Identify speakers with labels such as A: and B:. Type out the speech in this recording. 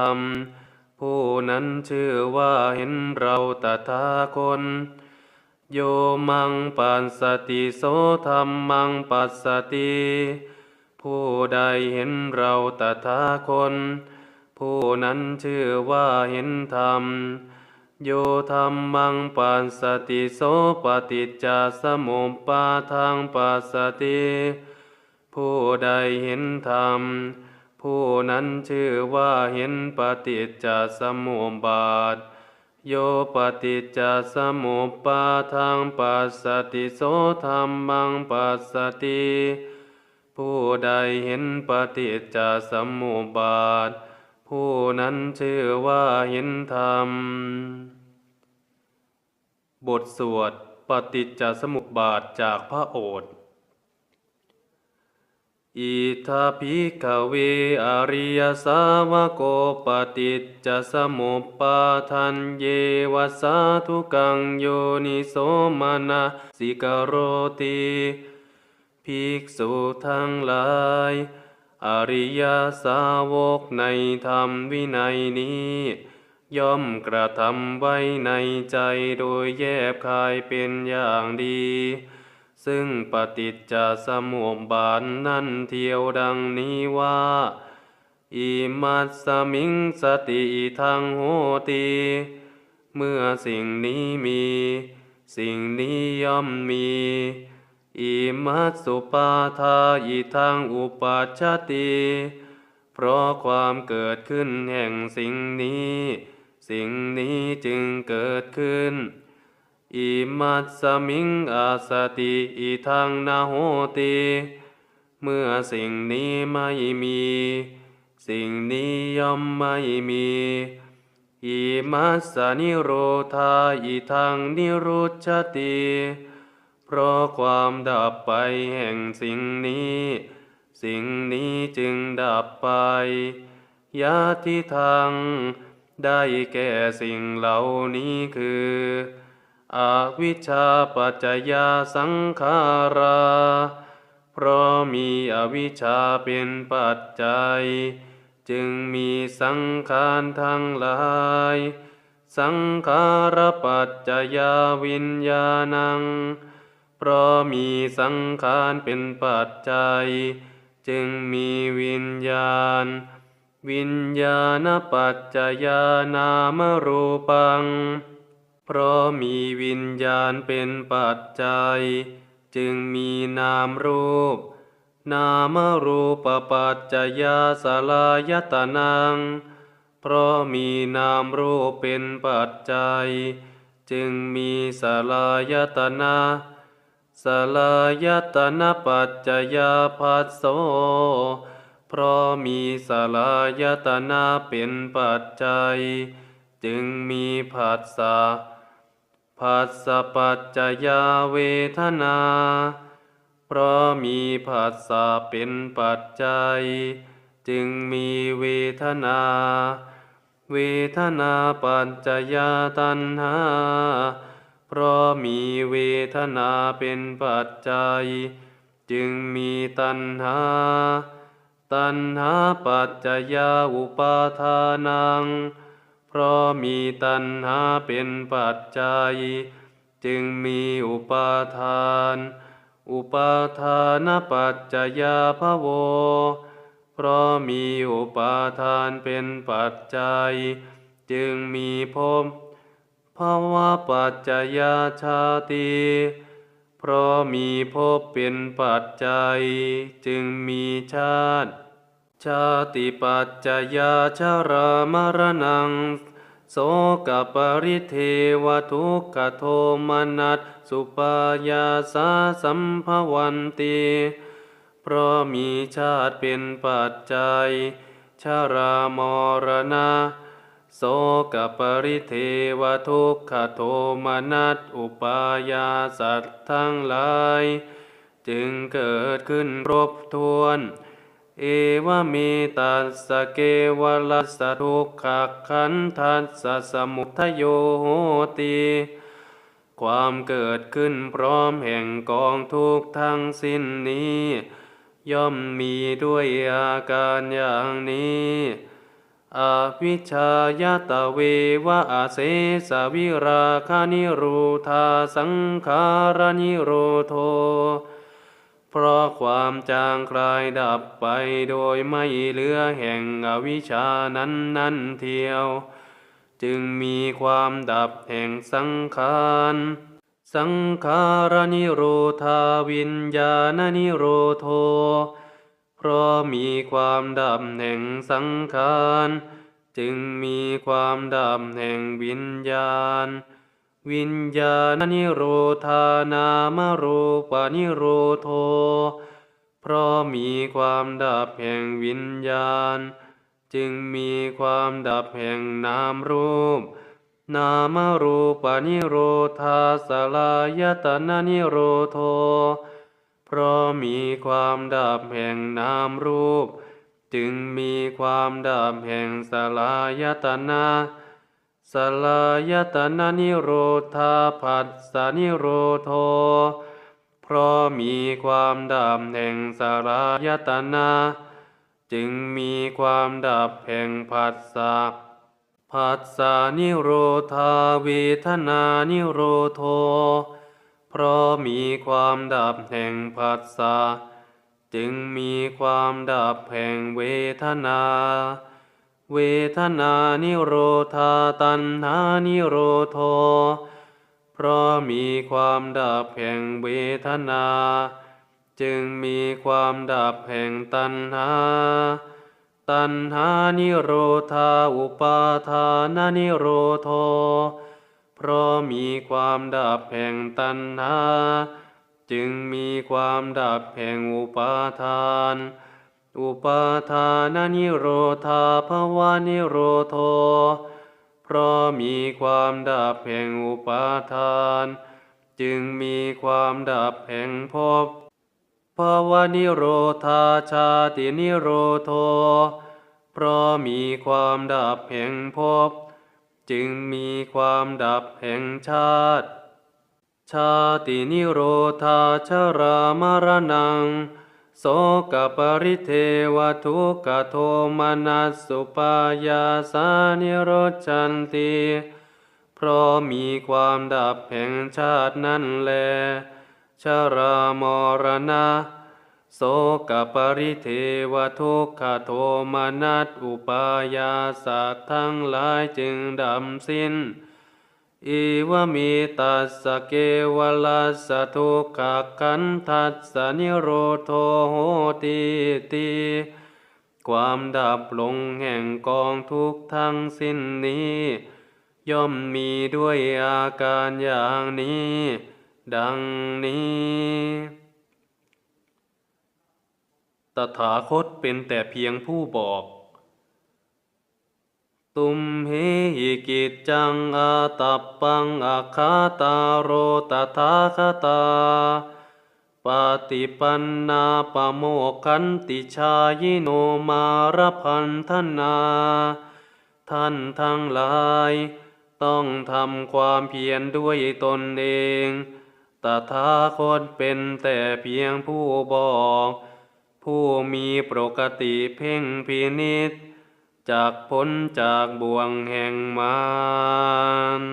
A: ธรรมผู้นั้นชื่อว่าเห็นเราตถาคตโยมังปัสสติโสธรรมังปัสสติผู้ใดเห็นเราตถาคตผู้นั้นชื่อว่าเห็นธรรม โยธรรมังปัสสติโสปฏิจจสมุปปาทังปัสสติผู้ใดเห็นธรรม ผู้นั้นชื่อว่าเห็นปฏิจจสมุปบาท โยปฏิจจสมุปปาทังปัสสติโสธรรมังปัสสติผู้ใดเห็นปฏิจจสมุปบาท ผู้นั้นชื่อว่าเห็นธรรม บทสวดปฏิจจสมุปบาทจากพระโอษฐ์ อิทาภิกขเวอริยสาวโกปฏิจจสมุปปาทันเยวสาธุกังโยนิโสมนะสิกโรติภิกษุทั้งหลาย อริยสาวกในธรรมวินัยนี้ ย่อมกระทำไว้ในใจโดยแยบคายเป็นอย่างดี ซึ่งปฏิจจสมุปบาทนั้นเที่ยวดังนี้ว่าอิมัสสมิงสติทางโหติเมื่อสิ่งนี้มี สิ่งนี้ย่อมมีอิมัสสุปาทาอิทางอุปัชชติเพราะความเกิดขึ้นแห่งสิ่งนี้ สิ่งนี้จึงเกิดขึ้น อิมัสสมิงอาสติอิทังนาโหติเมื่อสิ่งนี้ไม่มี สิ่งนี้ย่อมไม่มีอิมัสสนิโรธาอิทังนิรุชติเพราะความดับไปแห่งสิ่งนี้ สิ่งนี้จึงดับไปยาทิทางได้แก่สิ่งเหล่านี้คือ อวิชชาปัจจยาสังขารา เพราะมีอวิชชาเป็นปัจจัย จึงมีสังขารทั้งหลาย สังขารปัจจยาวิญญาณัง เพราะมีสังขารเป็นปัจจัย จึงมีวิญญาณ วิญญาณปัจจยานามรูปัง เพราะมีวิญญาณเป็นปัจจัย จึงมีนามรูป นามรูปปัจจยาสลายตนัง เพราะมีนามรูปเป็นปัจจัย จึงมีสลายตนะสลายตนะปัจจยาภัสโส เพราะมีสลายตนะเป็นปัจจัย จึงมีผัสสะ ผัสสะปัจจยาเวทนา เพราะมีผัสสะเป็นปัจจัย จึงมีเวทนา เวทนาปัจจยาตัณหา เพราะมีเวทนาเป็นปัจจัย จึงมีตัณหา ตัณหาปัจจยาอุปาทานัง พราะมีตัณหาเป็นปัจจัย จึงมีอุปาทาน อุปาทานปัจจยาภโว เพราะมีอุปาทานเป็นปัจจัย จึงมีภพภาวะปัจจยาชาติ เพราะมีภพเป็นปัจจัย จึงมีชาติ ชาติปัจจยาชรามรณังโสกปริเทวทุกขโทมนัสสุปายาสาสัมภวันติเพราะมีชาติเป็นปัจจัย ชรามรณะโสกปริเทวทุกขโทมนัสอุปายาสัตทั้งหลาย จึงเกิดขึ้นครบถ้วน เอวเมตัสสะเกวลัสสะทุกขขันทัสสะสมุทโยโหติความเกิดขึ้นพร้อมแห่งกองทุกทั้งสิ้นนี้ ย่อมมีด้วยอาการอย่างนี้อวิชชายตะเววะอาเสสวิราคานิโรธาสังขารนิโรโท เพราะความจางคลายดับไปโดยไม่เหลือแห่งอวิชชานั้นนั้นเทียว จึงมีความดับแห่งสังขารสังขารนิโรธาวิญญาณนิโรโท เพราะมีความดับแห่งสังขาร จึงมีความดับแห่งวิญญาณ วิญญาณนิโรธานามรูปนิโรโท เพราะมีความดับแห่งวิญญาณ จึงมีความดับแห่งนามรูป นามรูปนิโรธาสลายตนะนิโรโท เพราะมีความดับแห่งนามรูป จึงมีความดับแห่งสลายตนะ สลายตนะนิโรธาผัสสะนิโรโทเพราะมีความดับแห่งสลายตนะจึงมีความดับแห่งผัสสะผัสสะนิโรธาเวทนานิโรโท เพราะมีความดับแห่งผัสสะจึงมีความดับแห่งเวทนา เวทนานิโรธาตัณหานิโรโทเพราะมีความดับแห่งเวทนา จึงมีความดับแห่งตัณหา ตัณหานิโรธาอุปาทานนิโรโทเพราะมีความดับแห่งตัณหา จึงมีความดับแห่งอุปาทาน อุปาทานนิโรธาภวานิโรโทเพราะมีความดับแห่งอุปาทาน จึงมีความดับแห่งภพภาวะนิโรธาชาตินิโรโทเพราะมีความดับแห่งภพจึงมีความดับแห่งชาติ ชาตินิโรธาชรามรณัง โสกปริเทวทุกขโทมนัสสุปายาสานิโรจันติเพราะมีความดับแห่งชาตินั่นแล ชรามรณะ โสกปริเทวทุกขโทมนัสอุปายาสัตทั้งหลายจึงดำสิ้น อีวมีตัสเกวลัสทุกขขันทัสสะนิโรโทโหติติความดับลงแห่งกองทุกทั้งสิ้นนี้ ย่อมมีด้วยอาการอย่างนี้ ดังนี้ ตถาคตเป็นแต่เพียงผู้บอก ตุมเหหิกิจจังอาตัปปังอาคาตาโรตถาคตาปฏิปันนาปโมกันติชายิโนมารพันธนา ท่านทั้งหลาย ต้องทำความเพียรด้วยตนเอง ตถาคตเป็นแต่เพียงผู้บอก ผู้มีปกติเพ่งพินิษ จากพ้นจากบ่วงแห่งมาร